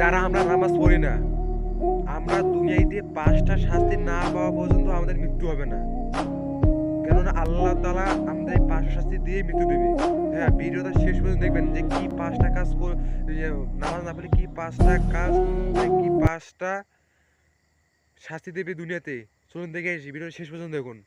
যারা আমরা নামাজ পড়ি না, আমরা দুনিয়াতে পাঁচটা শাস্তি না পাওয়া পর্যন্ত আমাদের মৃত্যু হবে না। কেননা আল্লাহ তালা আমাদের পাঁচটা শাস্তি দিয়ে মৃত্যু দেবে। হ্যাঁ ভিডিওটা শেষ পর্যন্ত দেখবেন যে কি পাঁচটা কাজ কর- নামাজ না পড়লে কি পাঁচটা কাজ কি পাঁচটা শাস্তি দেবে দুনিয়াতে। চলুন দেখে ভিডিও শেষ পর্যন্ত দেখুন।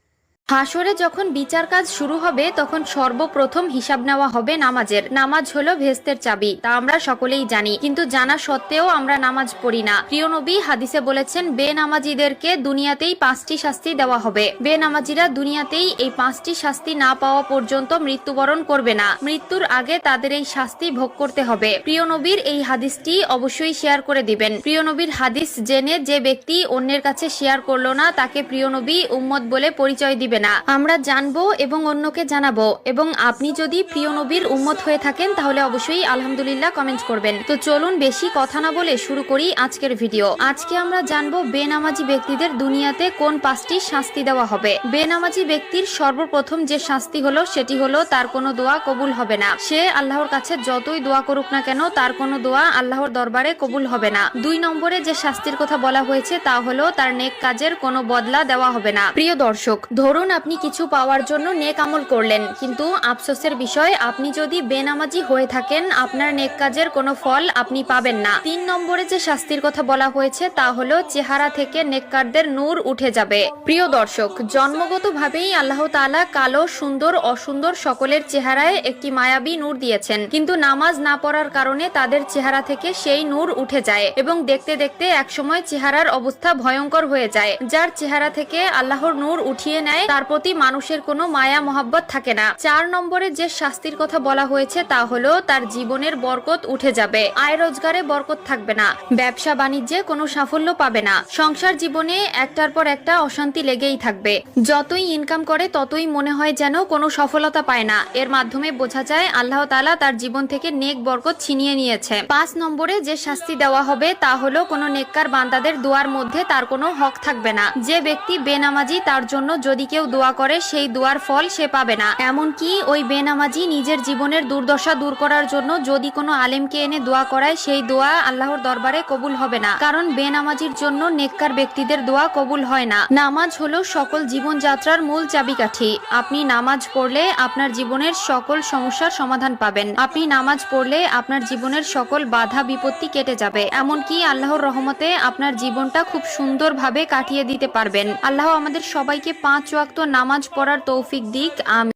হাসরে যখন বিচার কাজ শুরু হবে, তখন সর্বপ্রথম হিসাব নেওয়া হবে নামাজের। নামাজ হলো ভেস্তের চাবি, তা আমরা সকলেই জানি। কিন্তু জানা সত্ত্বেও আমরা নামাজ পড়ি না। প্রিয় নবী হাদিসে বলেছেন, বেনামাজিদেরকে দুনিয়াতেই পাঁচটি শাস্তি দেওয়া হবে। বেনামাজিরা দুনিয়াতেই এই পাঁচটি শাস্তি না পাওয়া পর্যন্ত মৃত্যুবরণ করবে না। মৃত্যুর আগে তাদের এই শাস্তি ভোগ করতে হবে। প্রিয় নবীর এই হাদিসটি অবশ্যই শেয়ার করে দিবেন। প্রিয় নবীর হাদিস জেনে যে ব্যক্তি অন্যের কাছে শেয়ার করল না, তাকে প্রিয় নবী উম্মত বলে পরিচয় দিবে না। আমরা জানব এবং অন্যকে জানাব। এবং আপনি যদি প্রিয় নবীর উম্মত হয়ে থাকেন, তাহলে অবশ্যই আলহামদুলিল্লাহ কমেন্ট করবেন। তো চলুন বেশি কথা না বলে শুরু করি আজকের ভিডিও আজকে আমরা জানব বেনামাজি ব্যক্তিদের দুনিয়াতে কোন পাঁচটি শাস্তি দেওয়া হবে। বেনামাজি ব্যক্তির সর্বপ্রথম যে শাস্তি হলো, সেটি হলো তার কোনো দোয়া কবুল হবে না। সে আল্লাহর কাছে যতই দোয়া করুক না কেন, তার কোনো দোয়া আল্লাহর দরবারে কবুল হবে না। দুই নম্বরে যে শাস্তির কথা বলা হয়েছে, তা হলো তার নেক কাজের কোনো বদলা দেওয়া হবে না। প্রিয় দর্শক, ধরুন আপনি কিছু পাওয়ার জন্য নেক আমল করলেন। কিন্তু আফসোসের বিষয়, আপনি যদি বেনামাজি হয়ে থাকেন, আপনার নেক কাজের কোনো ফল আপনি পাবেন না। তিন নম্বরে যে শাস্তির কথা বলা হয়েছে, তা হলো চেহারা থেকে নেককারদের নূর উঠে যাবে। প্রিয় দর্শক, জন্মগতভাবেই আল্লাহ তাআলা কালো, সুন্দর, অসুন্দর সকলের চেহারায় একটি মায়াবী নূর দিয়েছেন। কিন্তু নামাজ না পড়ার কারণে তাদের চেহারা থেকে সেই নূর উঠে যায় এবং দেখতে দেখতে একসময় চেহারার অবস্থা ভয়ঙ্কর হয়ে যায়। যার চেহারা থেকে আল্লাহর নূর উঠিয়ে নেয় তার প্রতি মানুষের কোনো মায়া, মহাব্বত থাকে না। চার নম্বরে যে শাস্তির কথা বলা হয়েছে তা হলো, তার জীবনের বরকত উঠে যাবে। আয় রোজগারে বরকত থাকবে না। ব্যবসা বাণিজ্যে কোনো সাফল্য পাবে না। সংসার জীবনে একটার পর একটা অশান্তি লেগেই থাকবে। যতই ইনকাম করে, ততই মনে হয় যেন কোনো সফলতা পায় না। এর মাধ্যমে বোঝা যায়, আল্লাহ তাআলা তার জীবন থেকে নেক বরকত ছিনিয়ে নিয়েছে। পাঁচ নম্বরে যে শাস্তি দেওয়া হবে, তা হলো, কোনো নেককার বান্দাদের দোয়ার মধ্যে তার কোনো হক থাকবে না। যে ব্যক্তি বেনামাজি, তার জন্য যদি কেউ দোয়া করে, সেই দোয়ার ফল সে পাবে না। এমনকি ওই বেনামাজি নিজের জীবনের দুর্দশা দূর করার জন্য যদি কোনো আলেমকে এনে দোয়া করায়, সেই দোয়া আল্লাহর দরবারে কবুল হবে না। কারণ বেনামাজির জন্য নেককার ব্যক্তিদের দোয়া কবুল হয় না। নামাজ হলো সকল জীবনযাত্রার মূল চাবিকাঠি। আপনি নামাজ পড়লে আপনার জীবনের সকল সমস্যার সমাধান পাবেন। আপনি নামাজ পড়লে আপনার জীবনের সকল বাধা বিপত্তি কেটে যাবে। এমনকি আল্লাহর রহমতে আপনার জীবনটা খুব সুন্দরভাবে কাটিয়ে দিতে পারবেন। আল্লাহ আমাদের সবাইকে পাঁচ ওয়াক্ত নামাজ পড়ার তৌফিক দিক আমিন।